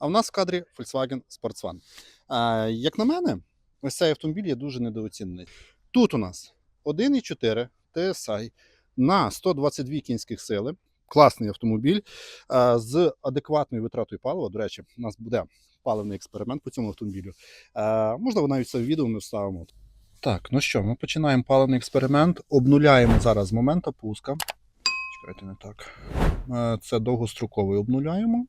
А в нас в кадрі Volkswagen Sportsvan. Як на мене, ось цей автомобіль є дуже недооцінений. Тут у нас 1,4 TSI на 122 кінських сили. Класний автомобіль з адекватною витратою палива. До речі, у нас буде паливний експеримент по цьому автомобілю. Можливо, навіть це відео ми вставимо. Так, ну що, ми починаємо паливний експеримент. Обнуляємо зараз з моменту пуска. Чекайте, не так. Це довгостроковий обнуляємо.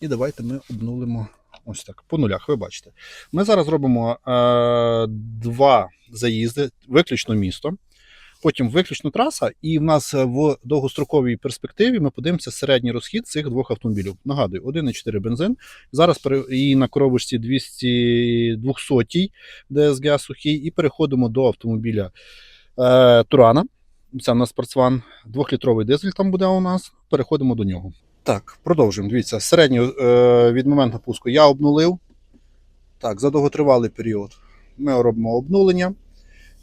І давайте ми обнулимо ось так. По нулях, ви бачите. Ми зараз робимо е, два заїзди, виключно місто. Потім виключно траса, і в нас в довгостроковій перспективі ми подивимося середній розхід цих двох автомобілів. Нагадую, 1,4 бензин. Зараз і на коробочці 200 200 DSG сухий, і переходимо до автомобіля е, Турана. Це у нас спортсван, двохлітровий дизель там буде у нас. Переходимо до нього. Так, продовжуємо. Дивіться, середню е, від моменту пуску я обнулив. Так, за довготривалий період ми робимо обнулення.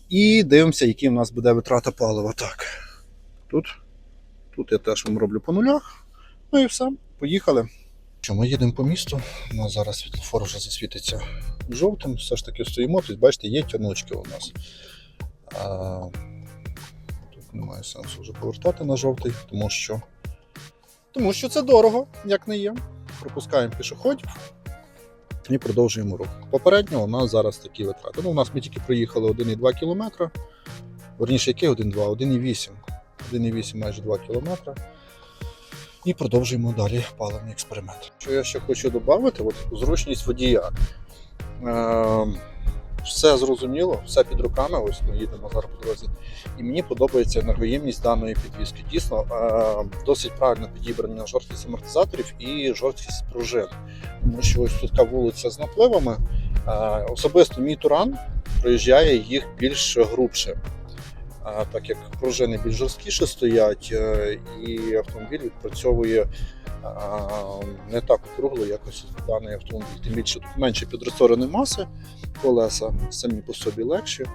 І дивимося, які в нас буде витрата палива. Так. Тут, тут я теж вам роблю по нулях. Ну і все, поїхали. Що, ми їдемо по місту. У нас зараз світлофор вже засвітиться жовтим. Все ж таки стоїмо. Тут, бачите, є тянучки у нас. А, тут немає сенсу вже повертати на жовтий, тому що. Тому що це дорого, як не є. Пропускаємо пішоходів і продовжуємо рух. Попередньо у нас зараз такі витрати. Ну, у нас ми тільки проїхали 1,2 км. Верніше, який 1,2? 1,8. 1,8 майже 2 км. І продовжуємо далі паливний експеримент. Що я ще хочу додати, зручність водія. Е, все зрозуміло, все під руками. Ось ми їдемо зараз по дорозі. І мені подобається енергоємність даної підвіски. Дійсно, е, досить правильно підібрана жорсткість амортизаторів і жорсткість пружин. Тому що ось тут така вулиця з напливами. Е, Особисто мій туран проїжджає їх більш грубше. Так як пружини більш жорсткіше стоять, е, і автомобіль відпрацьовує не так округло, як ось даний автомобіль. Тим більше тут менше підрестореної маси, колеса самі по собі легші.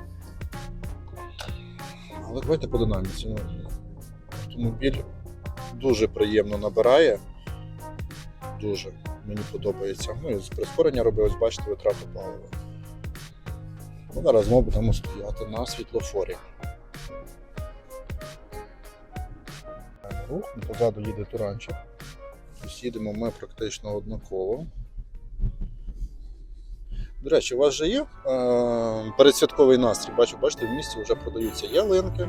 Але давайте по динаміці. Ну, Автомобіль дуже приємно набирає. Дуже мені подобається. Ну і з прискорення робив, ось бачите, витрату палива. Ну, зараз ми будемо стояти на світлофорі. Рух, позаду їде туранчик. Їдемо ми практично однаково. До речі, у вас же є е, передсвятковий настрій. Бачу, бачите, в місті вже продаються ялинки.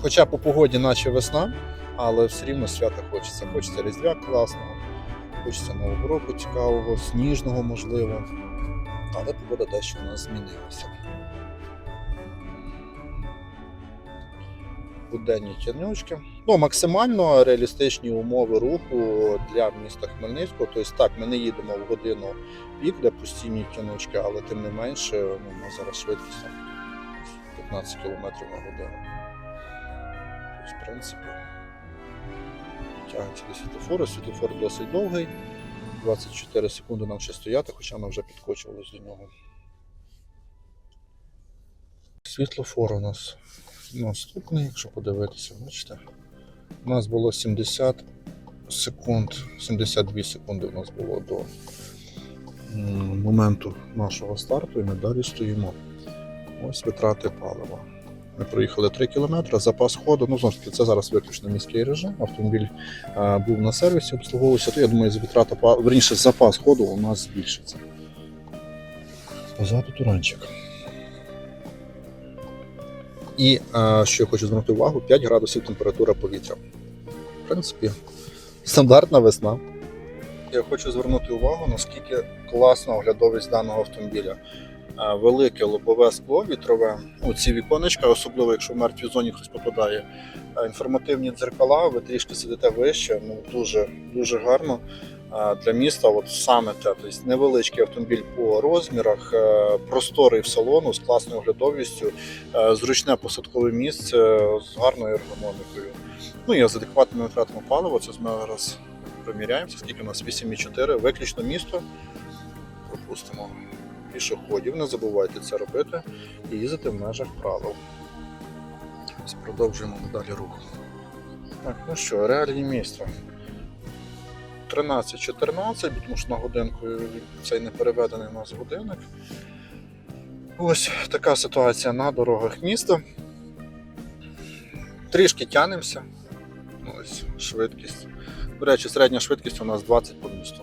Хоча по погоді наче весна, але все рівно свята хочеться. Хочеться різдвя класного, хочеться Нового року цікавого, сніжного можливо. Але погода дещо у нас змінилася. Буденні тянучки. Ну, максимально реалістичні умови руху для міста Хмельницького. Тобто так, ми не їдемо в годину пік, де постійні тянучки, але тим не менше, ну, нас зараз швидкість 15 км на годину. Тобто, в принципі, тягнеться до світлофору. Світлофор досить довгий. 24 секунди нам ще стояти, хоча ми вже підкочувалися до нього. Світлофор у нас наступний, якщо подивитися, бачите. У нас було 70 секунд, 72 секунди у нас було до моменту нашого старту, і ми далі стоїмо. Ось витрати палива. Ми проїхали 3 км, запас ходу. Ну, знову ж таки, це зараз виключно міський режим. Автомобіль е, був на сервісі, обслуговувався, то я думаю, з витрата верніше, запас ходу у нас збільшиться. Позаду туранчик. І е, що я хочу звернути увагу, 5 градусів температура повітря. В принципі, стандартна весна. Я хочу звернути увагу, наскільки класна оглядовість даного автомобіля. Е, Велике лобове скло вітрове, ці віконечка, особливо якщо в мертвій зоні хтось попадає. Е, Інформативні дзеркала, ви трішки сидите вище, ну дуже, дуже гарно. Е, Для міста от саме те, тобто невеличкий автомобіль по розмірах, е, просторий в салону з класною оглядовістю, е, зручне посадкове місце з гарною ергономікою. Ну і з адекватними витратами палива. Це ми зараз проміряємося, скільки у нас 8,4, виключно місто. Пропустимо пішоходів, не забувайте це робити і їздити в межах правил. Продовжуємо далі рух. Так, ну що, реалії міста. 13-14, тому що на годинку цей не переведений у нас годинник. Ось така ситуація на дорогах міста. Трішки тянемося. Ось швидкість. До речі, середня швидкість у нас 20 по місту.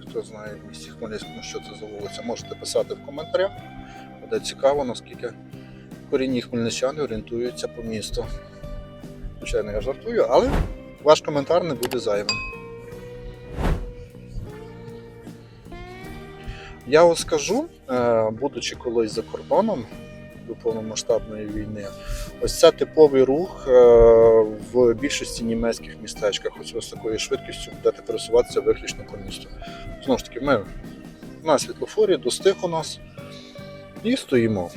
Хто знає в місті Хмельницькому, що це за вулиця, можете писати в коментарях. Буде цікаво, наскільки корінні хмельничани орієнтуються по місту. Звичайно, я жартую, але ваш коментар не буде зайвим. Я от скажу, е, будучи колись за кордоном до повномасштабної війни, ось це типовий рух е, в більшості німецьких містечках. Ось ось такою швидкістю будете пересуватися виключно по місту. Знову ж таки, ми на світлофорі достиг у нас і стоїмо.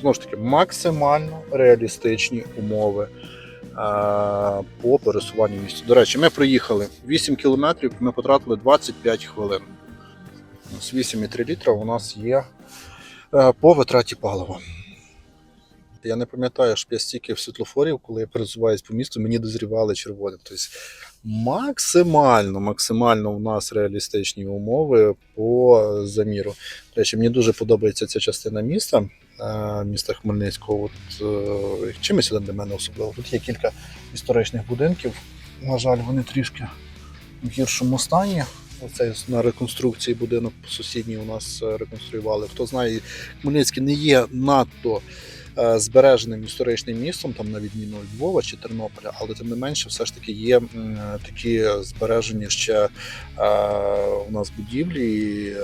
Знову ж таки, максимально реалістичні умови по пересуванню в місті. До речі, ми проїхали 8 кілометрів, ми потратили 25 хвилин. З 8,3 літра у нас є е, по витраті палива. Я не пам'ятаю, що я стільки світлофорів, коли я пересуваюсь по місту, мені дозрівали червоні. Тобто максимально, максимально у нас реалістичні умови по заміру. До речі, мені дуже подобається ця частина міста, е, міста Хмельницького. От, е, чимось для мене особливо. Тут є кілька історичних будинків. На жаль, вони трішки в гіршому стані. Оцей на реконструкції будинок сусідній у нас е, реконструювали. Хто знає, Хмельницький не є надто е, збереженим історичним містом, там на відміну Львова чи Тернополя, але тим не менше, все ж таки є такі збережені ще е, у нас будівлі,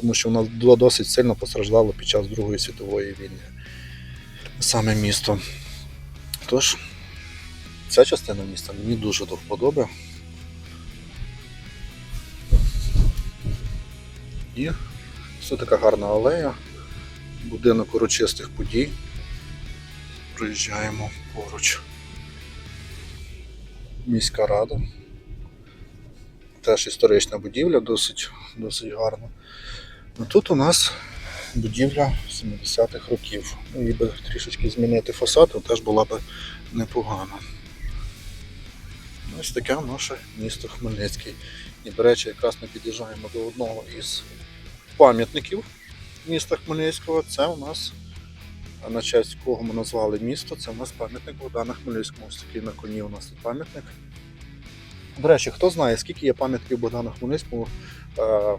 тому що воно було досить сильно постраждало під час Другої світової війни. Саме місто. Тож, ця частина міста мені дуже до вподоби. І все така гарна алея, будинок урочистих подій. Проїжджаємо поруч. Міська рада. Теж історична будівля, досить, досить гарна. А тут у нас будівля 70-х років. Ну, Її би трішечки змінити фасад, то теж була б непогано. Ось таке наше місто Хмельницький. І, до речі, якраз ми під'їжджаємо до одного із пам'ятників міста Хмельницького. Це у нас, на честь кого ми назвали місто, це у нас пам'ятник Богдана Хмельницькому. Ось такий на коні у нас тут пам'ятник. До речі, хто знає, скільки є пам'ятників Богдана Хмельницькому е,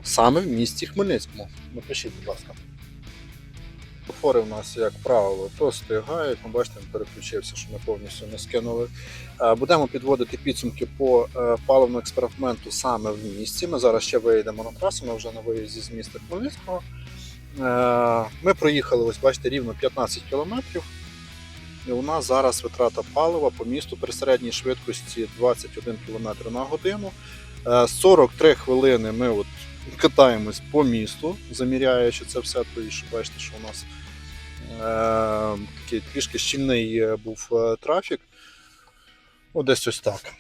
саме в місті Хмельницькому? Напишіть, будь ласка. Фори у нас, як правило, простигають. Ну, бачите, переключився, що ми повністю не скинули. Е, Будемо підводити підсумки по е, паливному експерименту саме в місті. Ми зараз ще виїдемо на трасу, ми вже на виїзді з міста Хмельницького. Е, Ми проїхали, ось бачите, рівно 15 кілометрів. І у нас зараз витрата палива по місту при середній швидкості 21 км на годину. Е, 43 хвилини ми от катаємось по місту, заміряючи це все, то що бачите, що у нас е, такий трішки щільний е, був е, трафік. О, ось так.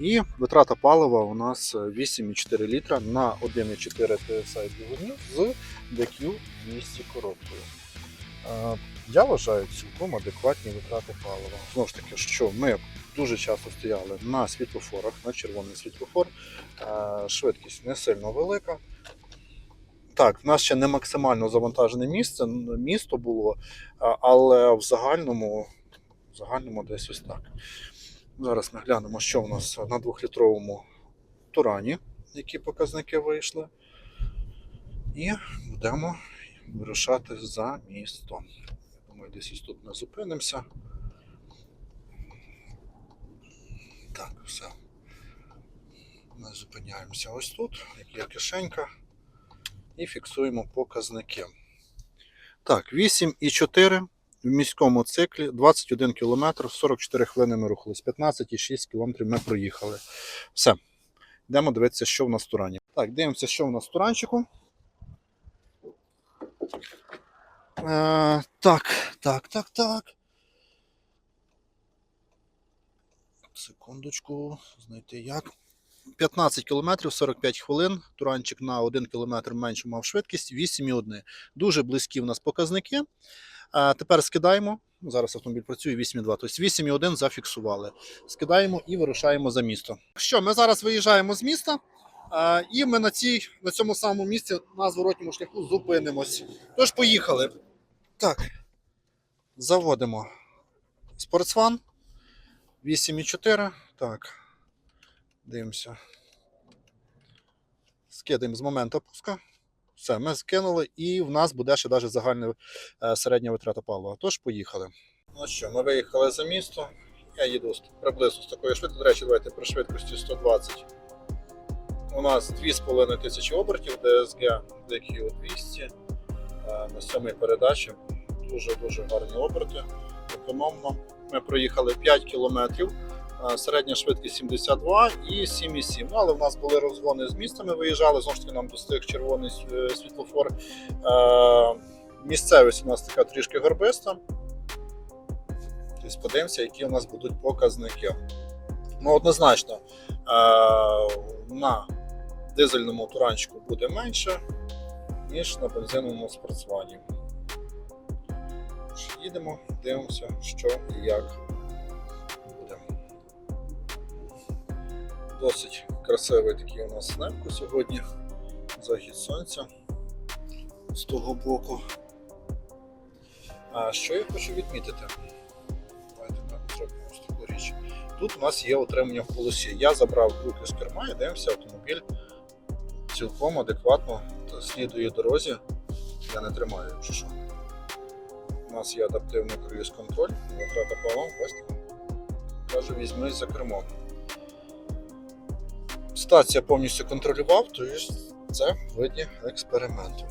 І витрата палива у нас 8,4 літра на 1,4 TSI двигунів з DQ 200 коробкою. Е, Я вважаю цілком адекватні витрати палива. Знову ж таки, що ми дуже часто стояли на світлофорах, на червоний світлофор. Е, Швидкість не сильно велика. Так, в нас ще не максимально завантажене місце, місто було, але в загальному, в загальному десь ось так. Зараз ми глянемо, що у нас на двохлітровому турані, які показники вийшли. І будемо вирушати за місто. Я думаю, десь тут ми зупинимося. Так, все. Ми зупиняємося ось тут, як є кишенька, і фіксуємо показники. Так, 8,4 в міському циклі, 21 км, 44 хвилини ми рухались, 15,6 км ми проїхали. Все. Йдемо дивитися, що в нас в турані. Так, дивимося, що в нас туранчику. Е, так, так, так, так. Секундочку, знайти як. 15 км 45 хвилин. Туранчик на 1 км менше мав швидкість 8,1. Дуже близькі в нас показники. А тепер скидаємо Зараз автомобіль працює 8,2. Тобто 8,1 зафіксували. Скидаємо і вирушаємо за місто. Що, ми зараз виїжджаємо з міста, і ми на, цій, на цьому самому місці на зворотньому шляху зупинимось. Тож, поїхали. Так. Заводимо спортсван 8,4. Так. Дивимося. Скидаємо з моменту пуска. Все, ми скинули, і в нас буде ще навіть загальна е, середня витрата палива. Тож поїхали. Ну що, ми виїхали за місто. Я їду приблизно з такою швидкістю. До речі, давайте при швидкості 120. У нас 2,5 тисячі обертів DSG DQ 200 е, на сьомій передачі. Дуже-дуже гарні оберти. Економно. Ми проїхали 5 кілометрів. е, Середня швидкість 72 і 7,7. Ну, але в нас були розгони з міста. Ми виїжджали, знову ж таки нам достиг червоний е, світлофор. Е, Місцевість у нас така трішки горбиста. Тобто подивимося, які у нас будуть показники. Ну, однозначно, на дизельному туранчику буде менше, ніж на бензиновому спортсвані. Тож, Їдемо, дивимося, що і як буде. Досить красивий такий у нас небко сьогодні. Захід сонця з того боку. А що я хочу відмітити? Давайте ми зробимо ось таку річ. Тут у нас є отримання в полосі. Я забрав руки з керма і дивимося, автомобіль цілком адекватно слідує дорозі. Я не тримаю, якщо що. У нас є адаптивний круїз контроль, витрата палива, бачите? Каже, візьмись за кермо. Стація повністю контролював, то це в виді експерименту.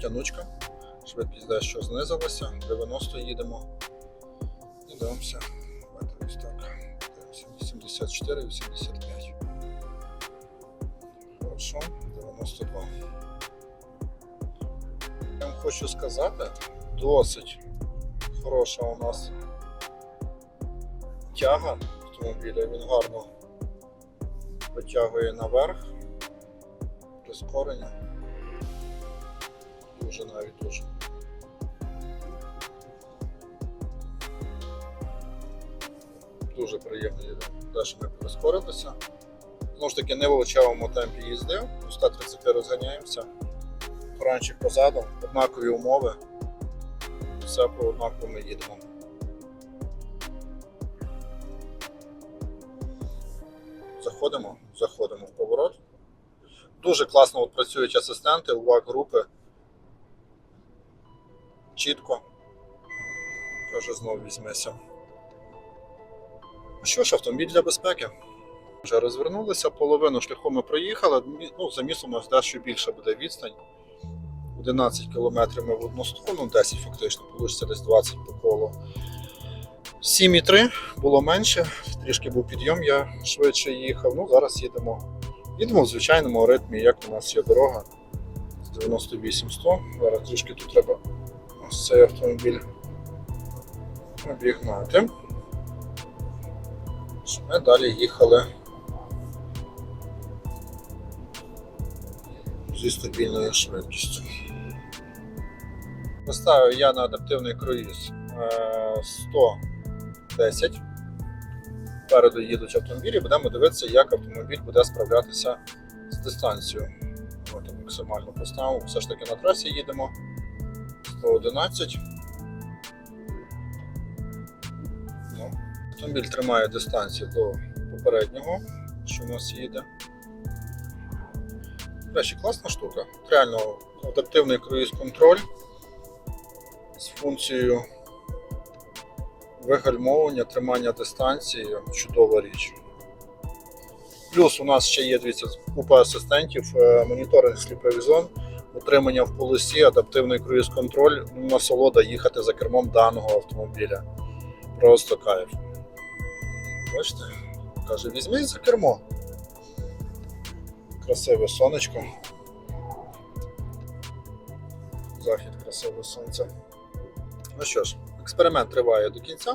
Тянучка. Швидкість дещо знизилася, 90 їдемо. І дивимося. Ось так. Дивимося. 84, 85. Хорошо, 92. Хочу сказати, досить хороша у нас тяга автомобіля. Він гарно витягує наверх. Прискорення. Дуже навіть дуже. Дуже приємно. Далі ми прискорилися. Знову ж таки, не в величавому темпі їзди, до 130 розганяємося. Франчик позаду, однакові умови. Все по однаково ми їдемо. Заходимо, заходимо в поворот. Дуже класно от працюють асистенти, уваг групи. Чітко. Каже, знову візьмеся. Що ж, автомобіль для безпеки. Вже розвернулися, половину шляху ми проїхали. Ну, за містом у нас дещо більше буде відстань. 11 кілометрів ми в одну сторону, 10 фактично, вийде десь 20 по колу. 7,3 було менше, трішки був підйом, я швидше їхав. Ну, зараз їдемо. Їдемо в звичайному ритмі, як у нас є дорога з 98-100. Зараз трішки тут треба ось цей автомобіль обігнати. Ми далі їхали зі стабільною швидкістю. Поставив я на адаптивний круїз е, 110. Переду їдуть автомобілі, будемо дивитися, як автомобіль буде справлятися з дистанцією. От максимально поставив. Все ж таки на трасі їдемо 111. Ну, автомобіль тримає дистанцію до попереднього, що у нас їде. До речі, класна штука. Реально адаптивний круїз-контроль з функцією вигальмовування, тримання дистанції чудова річ. Плюс у нас ще є дивіться, купа асистентів, е, моніторинг сліпових зон, утримання в полосі, адаптивний круїз-контроль, насолода їхати за кермом даного автомобіля. Просто кайф. Бачите? Каже, візьми за кермо. Красиве сонечко. Захід красиве сонце. Ну що ж, експеримент триває до кінця.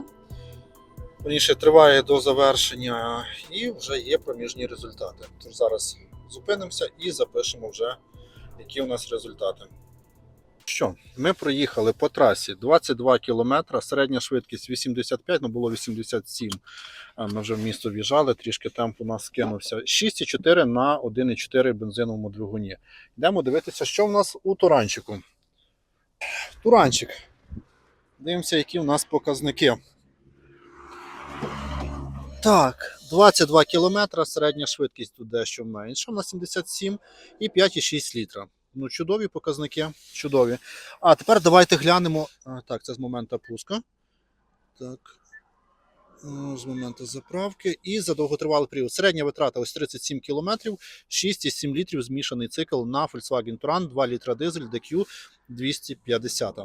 Верніше триває до завершення і вже є проміжні результати. Тож зараз зупинимося і запишемо вже, які у нас результати. Що, ми проїхали по трасі 22 кілометра, середня швидкість 85, ну було 87. А Ми вже в місто в'їжджали, трішки темп у нас скинувся. 6,4 на 1,4 бензиновому двигуні. Йдемо дивитися, що в нас у Туранчику. Туранчик. Дивимося, які у нас показники. Так, 22 кілометра, середня швидкість тут дещо менша, на 77 і 5,6 літра. Ну, чудові показники, чудові. А тепер давайте глянемо. Так, це з моменту пуска. Так. З моменту заправки. І за довготривалий період. Середня витрата ось 37 км, 6,7 літрів змішаний цикл на Volkswagen Touran, 2 літра дизель, DQ 250.